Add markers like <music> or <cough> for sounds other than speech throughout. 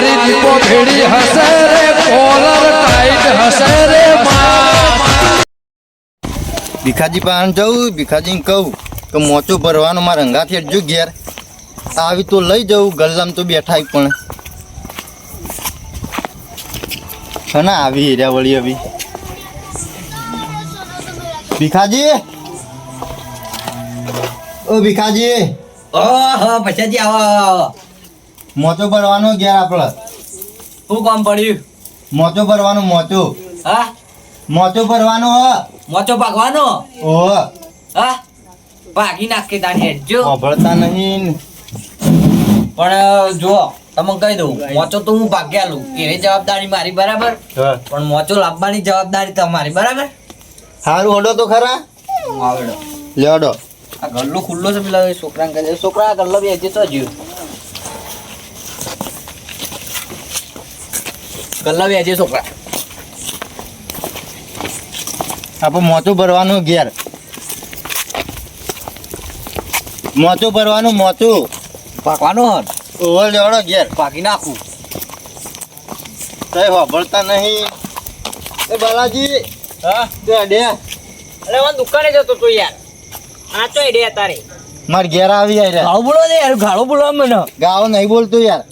મારી દીપો ભેડી હશે રે કોલર ટાઈટ હશે રે ભીખાજી પાસે જવું ભીખાજીને કહું કે મોચો ભરવાનો મારા રંગાથી અડજો ઘેર. આવી તો લઈ જવું ગલ્લામ તો બેઠા પણ. છે ને આવી હીરા વળી આવી. ભીખાજી? ઓ ભીખાજી. ઓહો પછાજી આવો. મોચો ભરવાનો ઘેર આપણે શું કામ પડ્યું? મોચો ભરવાનો મોચો. હા? મોચો ભરવાનો હ. મોચો પાકવાનો ઓહ હા? પાકી નાખી તાણી જો. ભળતા નહીં. પણ જો તમને કહી દઉં મોચો તો હું ભાગ્યા લઉં એની જવાબદારી મારી બરાબર? પણ મોચો લાવવાની જવાબદારી તમારી બરાબર? સારું ઓડો તો ખરા. આવડો. લેડો આ ગલ્લો ખુલ્લો છે પેલા છોકરાને કહે છોકરા ગલ્લો બેસજે તો જ્યું ગલ્લા બેસજે છોકરા. આપણે મોચું ભરવાનું ઘેર. મોચું ભરવાનું મોચું પાકવાનું હન ઓવર લેવડો ઘેર. પાકી નાખું. કઈ વાપરતા નહીં. એ બાલાજી. હા? દે અરે હું દુકાને જતો તો યાર. આ તો એડે તારે. માર ઘેર આવી યાર ગાળો બોલો યાર ગાળો બોલો મને. ગાવ નહીં બોલતો યાર.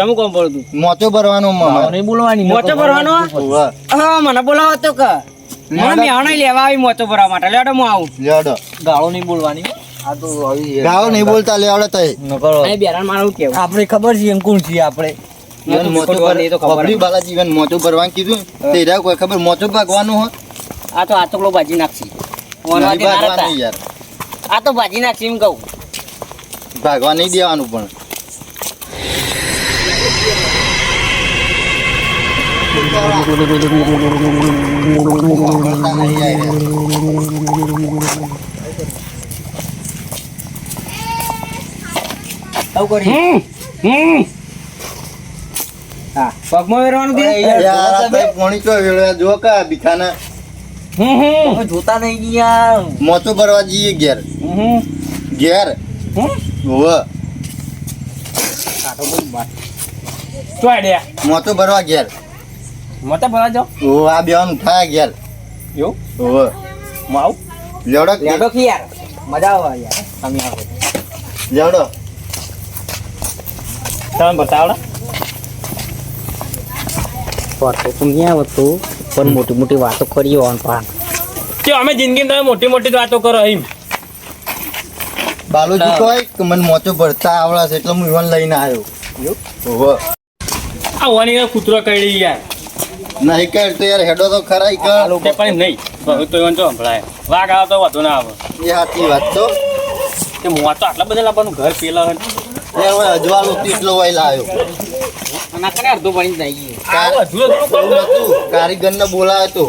ચમ કોમ પડતું મોચો ભરવાનું મને બોલવાની મોચો ભરવાનો? હા મને બોલાવો તો કે. મને. મેહણા લેવા આવી મોચો ભરવા માટે. લેડો હું આવું. લેડો ગાળો નહીં બોલવાની. આ તો આવી ગાવ નહીં બોલતા લેવડો તઈ નકરો બેરાન મારું કેવું? આપણે ખબર છે એમ કોણ છીએ આપણે. મોચો તો ભરવાનું કીધું તે કોઈ ખબર મોચો ભાગવાનું હોય? આ તો આતકડો ભાજી નાખશી. આ તો ભાજી નાખશી એમ કહું. ભાગવા નહીં દેવાનું પણ વાપરતા નહીં યાર. આવું કરી હમ હમ હા પગમાં વેરવાનું છે યાર આ તઈ પોણી ચો વેળ્યા જો કા ભીખાના હમ હમ તમે જોતા નહીં યાર મોચો ભરવા જઈએ ઘેર હમ ઘેર હમ હોવે તો આઈડિયા મોચો ભરવા ઘેર મોટા ભરા જાઓ. ઓ આ બેન થા ઘેર. એવું? ઓ હું આવું? લેવડો લેડો કી યાર? મજા આવે યાર. તમે આવો. લેવડો. તમે બતાવડો પડતો તો ક્યાં આવતો પણ મોટી મોટી વાતો કરી ઓન પાન કે અમે જિંદગીમાં તમે મોટી મોટી વાતો કરો એમ. બાલુજી કોઈ કે મને મોચો ભરતા આવડે છે એટલે હું ઈવન લઈને આવ્યો. હોવે. આ વાની કૂતરો કઈ યાર. નહીં કર તો યાર હેડો તો ખરા ઈ કર. તે પણ નહીં. બહુ તો એમ તો સંભળાય. વાઘ આવે તો વધુ ના આવે. એ સાચી વાત તો. તે મોં તો આટલા બધા લાવવાનું ઘર પેલા હે એ હવે અજવાળું તીટલો વાય લાવ્યો ના કરે અડધું પાણી જાય કાર- વધુ કારીગરને બોલાયો તો.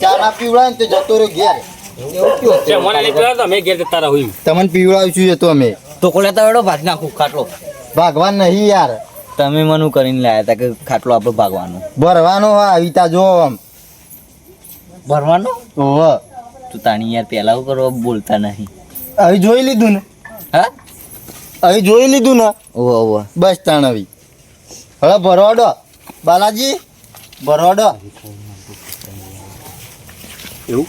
ચા ના પીવડાય ને તો જતો રહ્યો ઘેર. તમને પીવડાવીશું એ તો અમે. તો કો લેતા આવડો ભાજી નાખું ખાટલો. ભાગવાન નહીં યાર. તમે મને કરીને લાયા હતા કે ખાટલો આપણે ભાગવાનો. ભરવાનો હા આવીતા જો આમ. ભરવાનો? ઓહ. તું તાણી યાર પહેલા કરવા બોલતા નહીં. હવે જોઈ લીધું ને? હા? હવે જોઈ લીધું ને? ઓહો ઓહો. બસ તાણ આવી. હવે ભરવાડો. બાલાજી ભરવાડો. એવું?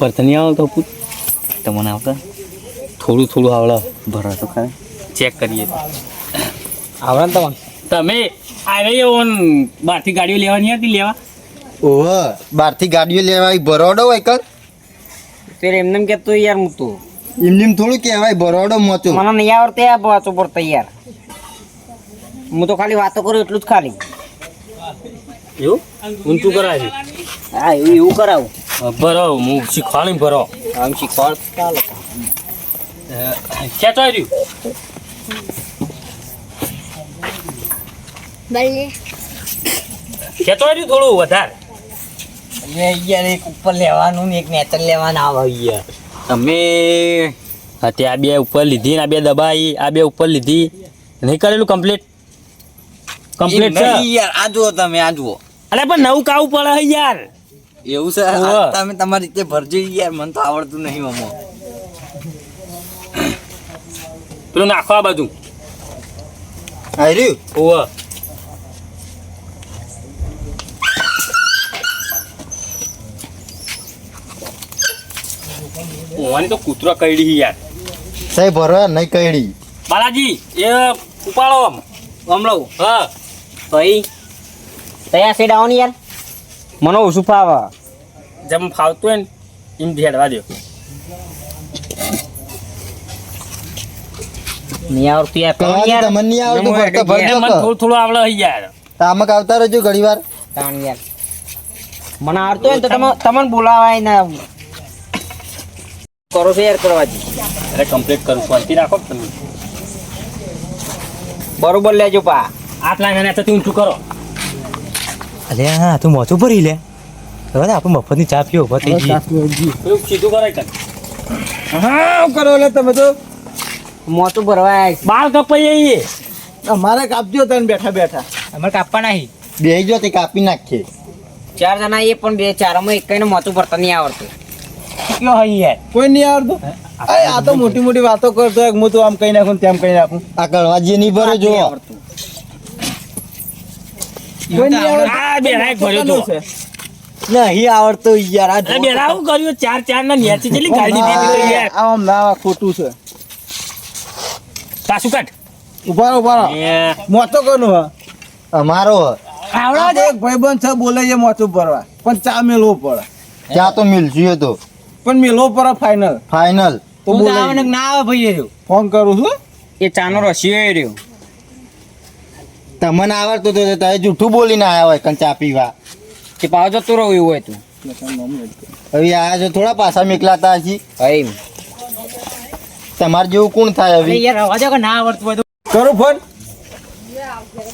ભરતા નહીં આવતો પૂછ તમને આવતા? થોડું થોડું આવડે. ભરવા તો ખરા. ચેક કરીએ. આવડે ને તમને? તમે આવ્યા રહી એવો બહારથી ગાડીઓ લેવાની હતી લેવા? ઓહો બહારથી ગાડીઓ લેવાય બરોડો હોય કર? તેરે એમને એમ કહેતો યાર હું તો. એમને એમ થોડું કહેવાય બરોડો મોચો મને નહીં આવડતે આ વાતો પર તૈયાર હું તો ખાલી વાતો કરું એટલું જ ખાલી. એવું? ઊંચું કરાવે? હા એવું એવું કરાવું. ભરો હું શીખવાડી ભરો આમ શીખવાડ ચાલો. ખેંચાઈ રહ્યું રહ્યું થોડું વધારે. યાર એક ઉપર લેવાનું ને એક નેચર લેવાના આવે યાર તમે અત્યારે આ બે ઉપર લીધી ને આ બે દબાઈ આ બે ઉપર લીધી. નહીં કરેલું કમ્પ્લીટ કમ્પ્લીટ છે? યાર આ જુઓ તમે આ જુઓ. અરે પણ નવું કાવું પડે યાર. એવું છે? તમે તમારી રીતે ભરજો યાર મને તો આવડતું નહીં મમો પેલું નાખો આ બધું આર્યું ઓવ ઓવાની તો કૂતરો કઈડી યાર. સાહેબ ભરવા નહીં કઈડી બાલાજી એ ઉપાડો આમ. આમ લઉં. હા. ભાઈ તૈયાર સેડ આવો ને યાર? મને ઓછું ફાવે. જેમ ફાવતું હોય ને એમ ધ્યાડવા દો નહીં આવડતું યાર. તમને નહીં આવડતું ભરતા થોડું થોડું આવડે યાર. તામક આવતા રહેજો ઘણી વાર. તાણ યાર. મને આવડતું હોય તો તમે તમને બોલાવાય ને કરો છો યાર કરવાજી અરે કમ્પ્લીટ કરું શાંતિ રાખો તમે. બરોબર લેજો પા. આટલા ગાના તો ઊંચું કરો. અલે હા તું મોચું ભરી લે. હવે ને આપણે મફતની ચા પીઓ ઊભા થઈ જઈએ. સીધું કરાય કર હા કરો લે તમે તો. મોતું ભરવાય બાલ કપાઈ અમારે કાપજો તને બેઠા બેઠા. અમારે કાપવા નહીં બે જો તે કાપી નાખીએ. ચાર જણા એ પણ બે ચારમાં એક કઈને મોતું ભરતા નહીં આવડતું. કયો હઈ યાર કોઈ નહીં આવડતું. અરે આ તો મોટી મોટી વાતો કરતો હોય હું તો આમ કહી નાખું તેમ કહી નાખું. આ કળવાજી નહીં ભરે જો નહીં આવડતું. કોઈ નહીં આવડતું. આ બેરા એક ભર્યો તો. છે? નહીં આવડતું યાર આ બેરા શું કર્યું ચાર ચાર ના નેચી ચેલી ગાડી દીધી યાર. આમ ના ખોટું છે. સાસુ કાઢ. ઊભા ઊભા મોતો કોનું હા? અમારો આવડા એક ભાઈબંધ છે બોલે છે મોતું ભરવા પણ ચા મેલવો પડે. ચા તો મિલશું તો. પણ મેલો પર ફાઇનલ ફાઇનલ તો બોલાવને ના આવે ભાઈ રહ્યો. ફોન કરું છું. એ ચાનો રસીયો રહ્યો. તમને આવડતું તો તમે જૂઠું બોલીને આવ્યા હોય કંઈ ચા પીવા. કે પાવ જતું રહ્યું એવું હોય તું. હવે આ જો થોડા પાછા મેકલાતા હજી ભાઈ તમારે જેવું કોણ થાય હવે? યાર રવા કે ના આવડતું હોય તો. કરું ફોન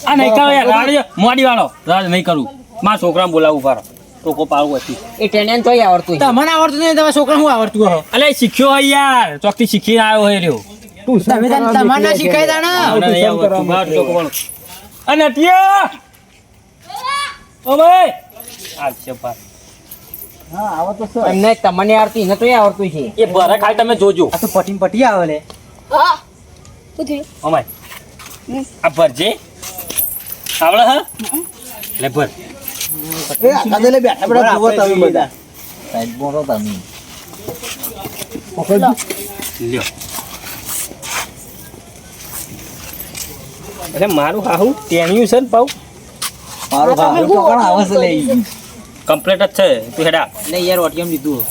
આ નહીં કરો યાર મોડી વાળો. રાજ નહીં કરું. મારા છોકરાને બોલાવું ફારો ટોકો પાડવું હતી. એ ટેનિયન તોય આવડતું હોય. તમને આવડતું નહીં તમારા છોકરા હું આવડતું હો? અલે શીખ્યો હોય યાર. ચોકથી શીખીને આવ્યો હોય રહ્યો. તમે તમારે ના. શીખાય પાડો. અને ટિયા! ઓ ભાઈ! આ છે ભાઈ. હા આવો તો સર એમને તમને આવડતી એને આવડતું છે. એ ભરે ખાલી તમે જોજો. આ તો પટીન પટી આવે લે. હા. આ ભરજે આવડે હા? લે ભર. એ આખા દે બેઠા બેઠા જુઓ તમે બધા. સાઈડ બોલો તમે. લ્યો. અરે મારું હાહુ ટેણ્યું છે ને પાઉ? મારો કોણ આવે છે. ઈ? જ છે. તું હેડા. એટલે યાર ઓટીએમ લીધું.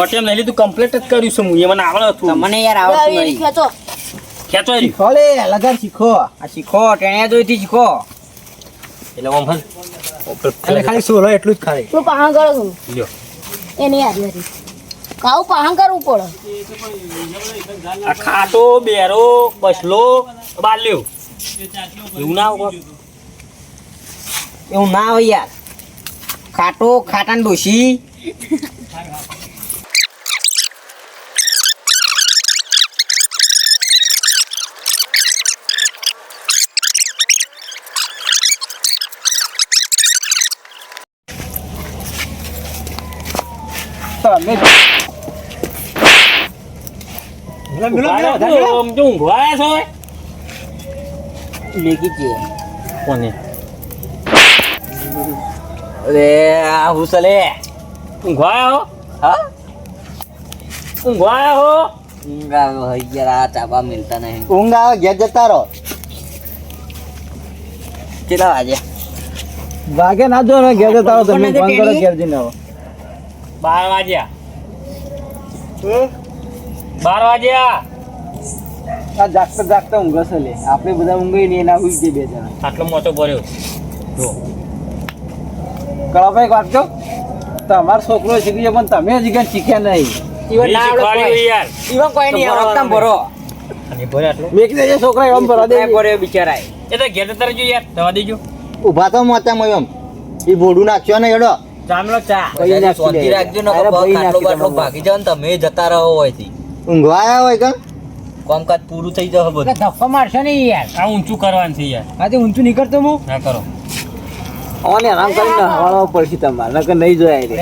ઓટીએમ નહીં લીધું કમ્પ્લેટ જ કર્યું છે હું. એ મને આવડે હતું મને યાર આવડતું નહીં ખેંચો. ખેંચો શીખો લે શીખો. આ શીખો ટેણ્યા જોઈથી શીખો. એટલે હલ. એટલે ખાલી સોલો એટલું જ ખાલી. હું પાહણ કરો છું. લ્યો. એ નહીં હારી હારી કાવું પહાણ કરવું પડે. આ ખાટો બેરો બસલો બાલ્યો. એવું ના હોય. એવું ના હોય યાર. ખાટો ખાટાને ડોશી તમે ઊંઘવા છો? આમ જો ઊંઘવા આવ્યા છો લેખી છે કોને અરે આ હુસલે ઊંઘવા આવ્યા હો હા ઊંઘવા આવ્યા હો ઊંઘ આવે ઘેર જતા રહો કેટલા વાગે વાગે ના જો ને ઘેર જતા રહો તમે ફોન કરો? ઘેર જઈને આવો બાર વાગ્યા. બાર વાગ્યા. આ જાગતા જાગતા ઊંઘ છે લે. આપણે બધા ઊંઘી નહીં એના ઉઈ જઈએ બે જણા. આટલો મોટો ભર્યો જો. કળાભાઈ વાત કહું? તમારો છોકરો શીખી પણ તમે હજી કાંઈ શીખ્યા નહીં. ઈવન ના આવડે શીખવાડ્યું કોઈ. નહીં આવડે ભરો. ભરે મેકી દેજે છોકરા એમ ભરા દે કાંઈ બિચારા એ તો ઘેર રહેજો યાર દવા દેજો. ઊભા તો મોતા મયમ એ બોડું નાખ્યો ને હેડો ચામલો ચા. ભાઈ રાખજો. ભાગી જાવ ને તમે જતા રહો હોયથી. હોય કણ કામકાજ પૂરું થઈ જશે બધું. મારશો નહીં યાર. આ ઊંચું કરવાનું છે યાર. આજે ઊંચું નીકળતો હું ના કરો. ઓને આરામ કરીને પડશે તમારે નકર નહીં જોયા રે.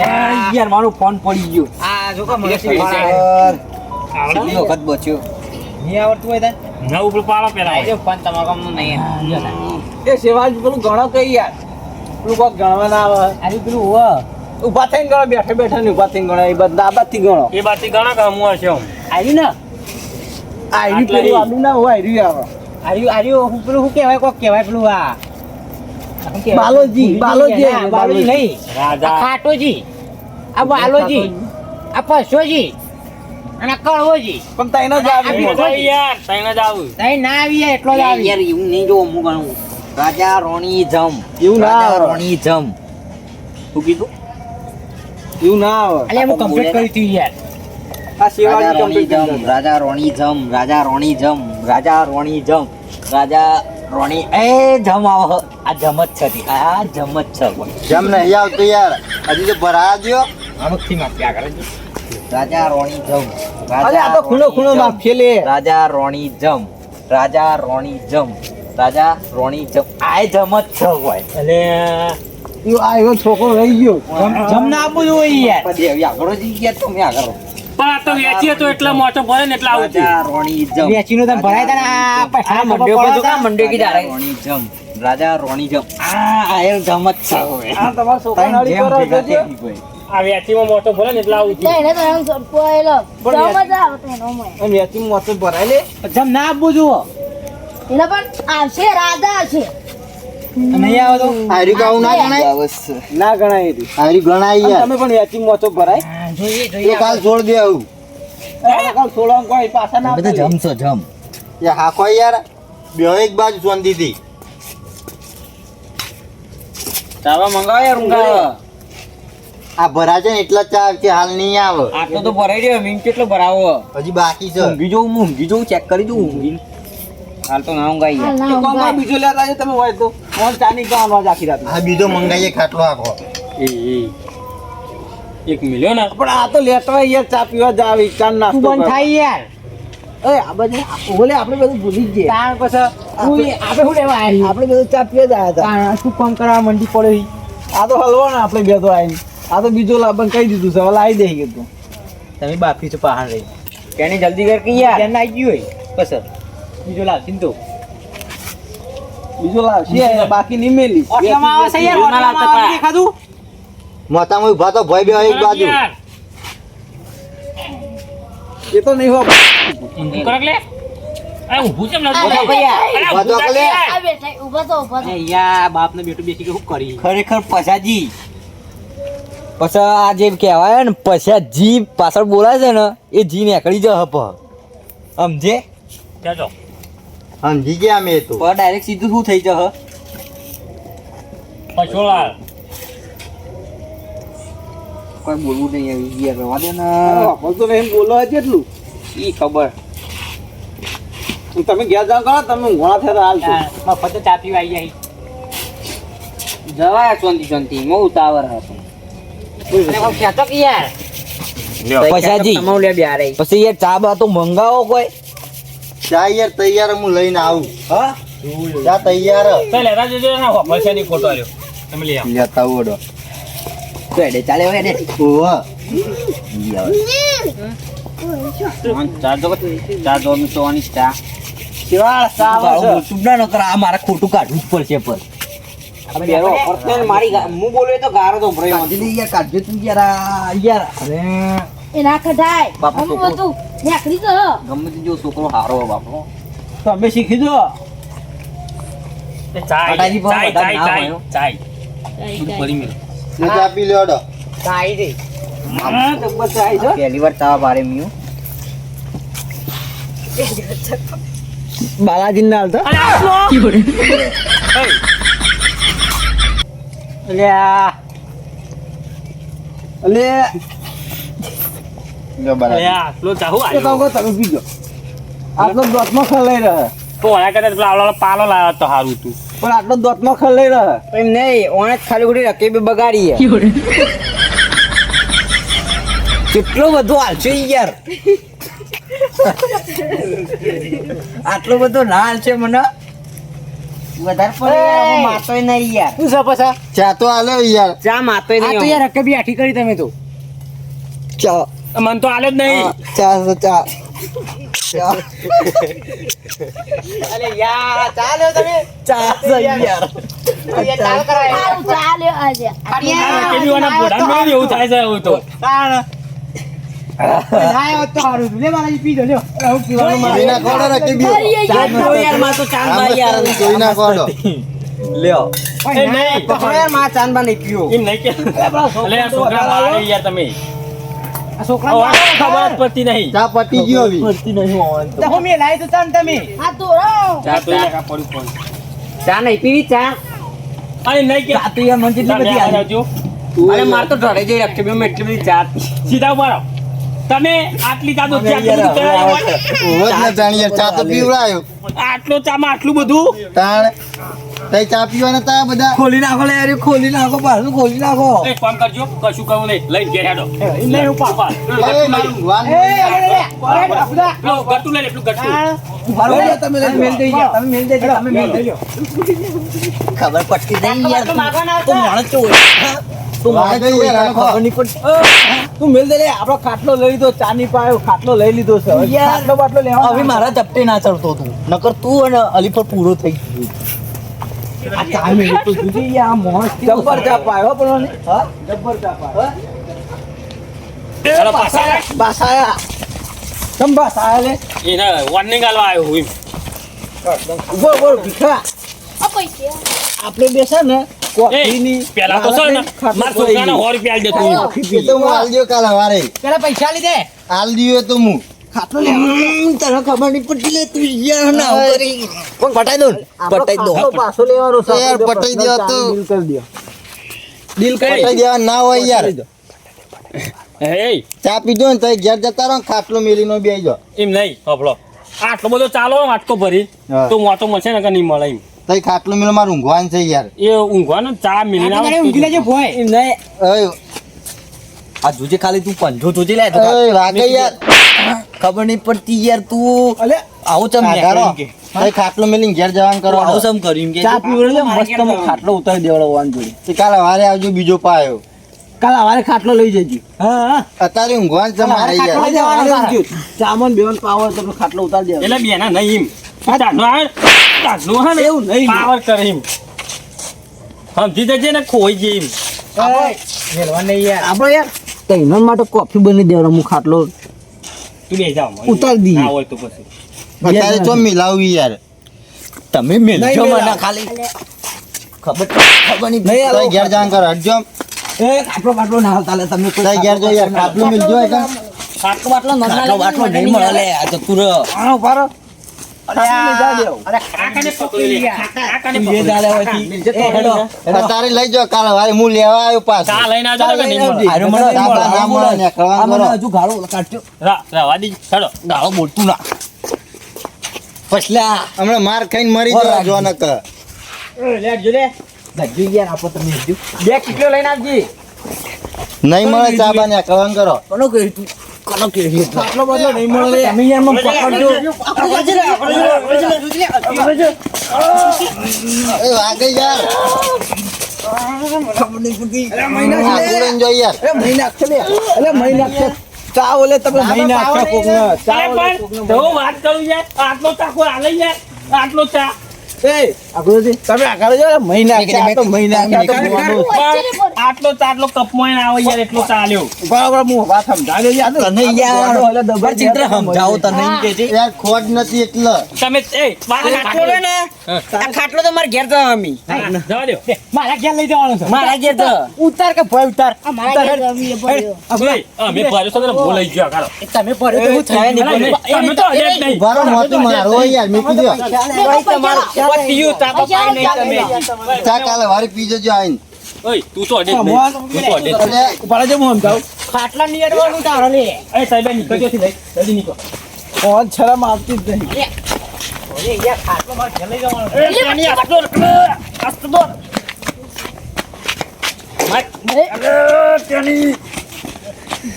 યાર મારો ફોન પડી ગયો. આ જો કે મને યાર, વખત બચ્યો? નહીં આવડતું હોય તાર? ના ઉપર પાડો પેલા આઈ જાઓ, પણ તમારા નહીં. એ શિવાજી પેલું ઘણો કઈ યાર. પેલું કોક ગણવા ના આવે. આજે પેલું હોવ. ઊભા થઈને ગણો બેઠે બેઠે ને ઊભા થઈને ગણો એ બધા આ બાજથી ગણો. એ બાજથી કે હું હશે આમ. આવી ને? આવી પેલું. આડું ના હોય આવી આવે. આવી આવી હું પેલું શું કહેવાય કોક કહેવાય પેલું આ? બાલોજી, બાલોજી, બાલોજી નહીં. આ રાજા ખાટોજી આ બાલોજી આ પશોજી અને આ કળવોજી. પણ તઈને જ આવી. તઈને જ આવું. તઈ ના આવી એટલો જ આવી યાર હું નહીં જો હું ગણું. રાજા રોણી જમ એવું ના આવે. રોણી જમ શું કીધું? એવું ના આવે. અલે હું કમ્પ્લીટ કરી હતી યાર. આ રાજા રોણી કમ્પ્લીટ જમ રાજા રોણી જમ રાજા રોણી જમ રાજા રોણી જમ રાજા રોણી એ જમ આવ. આ જમ જ છે તી. આ જમ જ છે જમ નહીં. આવતું યાર હજી તો ભરાયા દ્યો અમુકથી માફી આગળ જ. રાજા રોણી જમ અરે આ તો ખૂણો ખૂણો માં જમ. લે રાજા રોણી જમ રાજા રોણી જમ રાજા રોણી જમ આ જમ જ છે કોઈ. એટલે ઈ છોકરો રહી ગયો. જમ- આપું જોઈએ યાર. પછી હવે આગળ જ ગયા તમે આગળ પણ આ તો વેચીએ તો એટલા મોટો ભરે ને એટલે આવું થયું. રોણી જમ વેચીનો તમે ભરાય તા આ પૈસા મંડે મંડ્યો તો. કા મંડે કી રાજા રોણી જમ. રાજા રોણી જમ. આ આ એ જમ જ છે આ તમાર ત્રણ કરો જોજો. આ વેચીમાં મોટો ભરે ને એટલે આવું એને તો એમ સરખો આયેલો. પણ જાવ મજા એનો મળે અને વેચી ભરાય લે. જમ ના આપવું જુઓ. એને પણ આવશે રાધા આવશે નહીં આવે તો. આર્યું કાવું ના ગણાય? ના ગણાય એરી આર્યું ગણાય યાર. તમે પણ વેચી મોતો ભરાય. જોઈએ જોઈએ કાલ છોડ દે આવું. આ કાલ સોળા કોઈ પાછા ના બધા જમ છો જમ. યાર હાકો યાર. બે એક બાજુ શાંતિથી ચાવા મંગાવો યાર ઊંઘાવો. આ ભરા છે ને એટલા ચા કે હાલ નહીં આવે. આટલો તો ભરાઈ રહ્યો મીન કેટલો ભરાવો? હજી બાકી છે. ઊંઘી જોઉં હું ઊંઘી જોઉં ચેક કરી દઉં ઊંઘી હાલ તો ના ઊંઘાઈ હાલ તો કોમમાં ઊંઘાય. બીજો લેતા આવજો તમે હોય તો. ફોન ચાની ગાવાનો આજ આખી રાત? હા બીજો મંગાઈએ ખાટલો આખો. એ. એક મિલ્યો ને. પણ આ તો લેતો હોય યાર ચા પીવા જ આવી નાસ્તો બંધ થાય યાર. એ આ બધે ઓલે આપણે બધું ભૂલી જ ગયા. તાણ પછી હું- આપણે શું લેવા આવી આપણે બધું ચા પીવા જ આવ્યા હતા. શું કામ કરવા મંડી પડે આ તો હલવો ને આપણે બે તો આવીને આ તો બીજો લાભન કહી દીધું છે હવે લાવી દઈ કીધું તમે બાકી છો પહાણ રહી. કેની જલ્દી કર કે યાર? ધ્યાન આવી ગયું હોય? પસર બીજો લાવ સિંધુ. તો બીજો લાવશે બાકી નહીં મેલી ઓટલામાં આવે છે યાર બીજું ના ઓટલામાં લાવતા આવે દેખાતું મોતામાં ઊભા તો ભય બે એક બાજુ. એ તો નહીં હો ઊંધું કરે એટલે? અરે ઊભું કેમ ના આ થતું? બેઠા, અરે ઊભા તો ઊભું કરે. થાક યાર. આ બેઠા ઊભા તો ઊભા તો યાર બાપ ને બેટું બેસી કે શું કરી ખરેખર પછાજી પછી આ જે કહેવાય ને પછા જી પાછળ બોલાય છે ને એ જી નીકળી જ હપ સમજે. સમજી ગયા મેં તો. પણ ડાયરેક્ટ સીધું શું થઈ જશે? પછોલાલ. કોઈ બોલવું નહીં આવી ગયા રવા દે ને. તો નહીં બોલો જેટલું. એ ખબર. તમે ગયા જાઓ કરો તમે ઊંઘણા થયા હાલ છો મફત ચા પીવા આવી જાય. જવાય ચોંતી ચોંતી મો ઉતાવર હતો યાર? પછી યાર ચા બા તો મંગાવો કોઈ? ચા યાર તૈયાર હું લઈને આવું. હા? ચા તૈયાર? તો લેતા જજો ને હોફળની ફોટો આલ્યો. તમે લઈ આવો. લેતા ઓડો. તો એડે ચાલે હવે એડે ઓવા ખોટું કાઢવું જ પડશે પર બેરો ને મારી હું બોલું તો ગારો તો ભરાય. કાઢી યાર કાઢજો તું યાર યાર. અરે એ ના કઢાય. બાપા અમુક છોકરો. હતું નીકળી તો ગમે તે જો છોકરો હારો બાપરો તમે શીખી દો ચાય ચાય. ચાય ચાય. ચાય પડી. ચા પી આવી દે. હા તો બસ આવી છો પહેલી વાર તાવા બારે મ્યુ બાલાજી ના હાલતા! <laughs> અલ્યા. લો બરાબર. આટલો ચાહુ આવ્યો. તમે પીજો. આટલો દોતમાં ખલાઈ રહે. તો ઓલા કરતા પેલા આવડા પાલો લાવ્યો તો સારું તું પણ આટલો દોતમાં ખલાઈ રહે. એમ નહીં ઓણે ખાલી ખોટી રકેબી બગાડી કેટલો બધો હાલશે યાર. આટલો બધો ના હાલશે મને. વધારે પડે માતોય નહીં યાર. શું છે પછી? ચા તો હાલે યાર. ચા માતોય નહીં તો યાર રકબી આઠી કરી તમે તો. ચા મને તો આલે જ નહીં. ચા ચા. લ્યો એ નહીં યાર. માં ચાંદ નહીં. પીવો. એમ નહીં કે. છોકરા યાર તમે. છોકરા હવે ખબર જ પડતી નહીં. ચા પતી ગયો હવે. પડતી નહીં હોવાનું તો. હું મેલાય તો ચાલ તમે. હા તો. ચા તો યાર પડી પડ્યું ચા નહીં પીવી ચા? અરે નહીં કે. ચા તો યાર મને જેટલી બધી આ જો અરે માર તો ઢળે જઈ રખે મે એટલી બધી ચા સીધા ઊભા રહો. તમે આટલી ચા તો ચા બધું કરાયું હોય? ઓવો જ ને જાણી યાર, ચા તો પીવડાયો. આટલો ચામાં આટલું બધું? તાણ. તઈ ચા પીવાના તા બધા ખોલી નાખો લે અરે ખોલી નાખો પાછું ખોલી નાખો એક કામ કરજો કશું કહું નહીં લઈને ઘેર હેડો નહીં ગટુ લઈ લે પેલું ગટુ ખબર પડતી નહીં યાર તું માણસ છો તું મેલ દે આપણો ખાટલો લઈ લીધો ચાની પાયો ખાટલો લઈ લીધો છે ખાટલો બાટલો લેવા હવે મારા ચપટે ના ચડતો તું નકર તું અને અલી પર પૂરો થઈ ગયું આ ચા મેલી તો જુદી આ મોણસ જબ્બર ચા પાયો પણ હા? જબ્બર ચા પાયો ચાલો પાછા. બસ તમ બસ લે? એને warning આલવા આવ્યો હું ઊભો ઊભો ભીખા. આ પૈસા આપણે બેસે ને કોફીની પેલા તો છે ને મારા છોકરાને સો રૂપિયા આલી દે તું તો હું આલ દ્યો કાલ હવારે પેલા પૈસા લીધે? આલ દ્યો તો હું. ખાટલો લે તને ખબર નહીં પડતી લે તું યાર ના કરી. કોણ પટાઈ દો પટાઈ દો પાછો લેવાનો છે યાર, પટાઈ દ્યો તો. ડીલ કરી દ્યો દિલ કટાઈ દેવા ના હોય યાર. એ ચા પીધો ને તઈ ઘેર જતા રહો ને ખાટલો મેલીનો બેહી જાઓ. એમ નહીં હોભળો આટલો બધો ચાલો વાટકો ભરી. તો મોટો મળશે ને કે નહીં મળે એમ. તઈ ખાટલો મેલો મારું ઊંઘવાનું છે યાર. એ ઊંઘવાનો ચા મેલી ના ઊંઘી લેજો ભોય. નહીં. આ જોજે ખાલી તું પંજો જોજે લે તો ઓય, વાગે યાર. ખબર નહીં પડતી યાર તું. અલે આવું ચમ કે. તઈ ખાટલો મેલીને ઘેર જવાનું કરો આવો ચમ કર્યું કે. ચા પીવડે લે મસ્ત મો ખાટલો ઉતારી દેવડવાનો જોડે. તે કાલ હવારે આવજો બીજો પાયો. કાલ સવારે ખાટલો લઈ જજો. હા હા. અત્યારે ઊંઘવાનું છે મારે યાર. ચામન બેવન પાવર તો ખાટલો ઉતારી દેવાનો. એટલે બેના નહીં એમ. ચાનો આવે ચાનો હે ને એવું નહીં. પાવર કરે એમ. સમજી જજે ને ખોઈ જઈએ એમ. આપણે યાર. તૈનન માટે કોફી બની દેવાનો હું ખાટલો તું ઉતારી દઈએ. ના હોય તો પછી. અત્યારે ચો મિલાવી યાર. તમે મેલજો મને ખાલી. ખબર ખબર નહીં. નહીં ઘેર જવાનું કર હટજો. એ ખાટલો બાટલો ના હાલતા લે તમે કોઈ ઘેર જો યાર ખાટલો મિલજો એટલે ખાટલો બાટલો ખાટલો બાટલો નહીં મળે આ તો તું એ પકડી જા લે. હોયથી. એ હેડો અત્યારે લઈ જાઓ કાલ હવારે હું લેવા આવ્યો પાછો. લઈને આવજો ને કે નહીં મળે. આયરો મને ના, ના, ના મળે ને, આ કરવાનું મને કરો. હજુ ગાળો કાઢજો રા રવા દી ચલો ગાળો બોલતું ના. પછલા હમણાં માર ખાઈને મરી જવા જો નકર લેજો લે. લજ્જુ યાર આપો તમે લજ્જુ બે કિલો લઈને આવજી. નહીં મળે ચાબા ને કરવાનું કરો. કોનો કહ્યું તું કોનો કહ્યું ખાટલો બાટલો નહીં મળે. તમે યાર પકડજો. એ વાગે યાર. ખબર આગળ લઈને જો યાર. એ મહિના છે લે. એટલે મહિના છે. ચા ઓલે તમે મહિના છે કોક ને ચા તો હું વાત કરું યાર. આટલો ચાકો આલે યાર. આટલો ચા. તમે આગળ જો મહિના છે આ તો મહિના છે આ તો બોલો. પણ આટલો ચાટલો કપમાં આવે યાર એટલો ચાલ્યો. બરાબર હું વાત સમજાવ્યો યાર. તને યાર ઓલે ચિત્ર સમજાવો તને કે છે યાર ખોટ નથી એટલે. તમે એ ખાટલો લે ને આ ખાટલો તો મારે ઘેર જવા અમી. જવા દો. મારા ઘેર લઈ જવાનું છે. મારા ઘેર તો. ઉતાર કે ભોય ઉતાર? મારા ઘેર રમીએ પડ્યો. ભાઈ અમે ભર્યો છો ને ગયો કાઢો તમે ભર્યો તો હું થાય નહીં તમે તો હજે નહીં. ઉભારો મોતું મારો યાર મેં કીધું તમારો પતિયું ચા તો નહીં તમે? ચા કાલે વારે પીજો જો આઈને. ઓય તું તો હજે તું તો હજે જ નહીં. એટલે ઉપાડે છે હું સમજાવું ખાટલા ની તારો લે. એ સાહેબ નીકળજો થી ભાઈ. જલ્દી નીકળો. ફોન શરમ આવતી જ નહીં.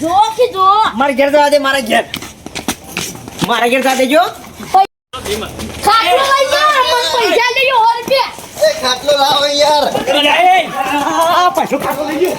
જો કે જો. મારા ઘેર જવા દે મારા ઘેર. મારા ઘેર જવા દેજો. ખાટલો લઈ મને પૈસા લેજો સો રૂપિયા એ ખાટલો લાવો યાર. પાછો ખાટલો લઈ ગયો.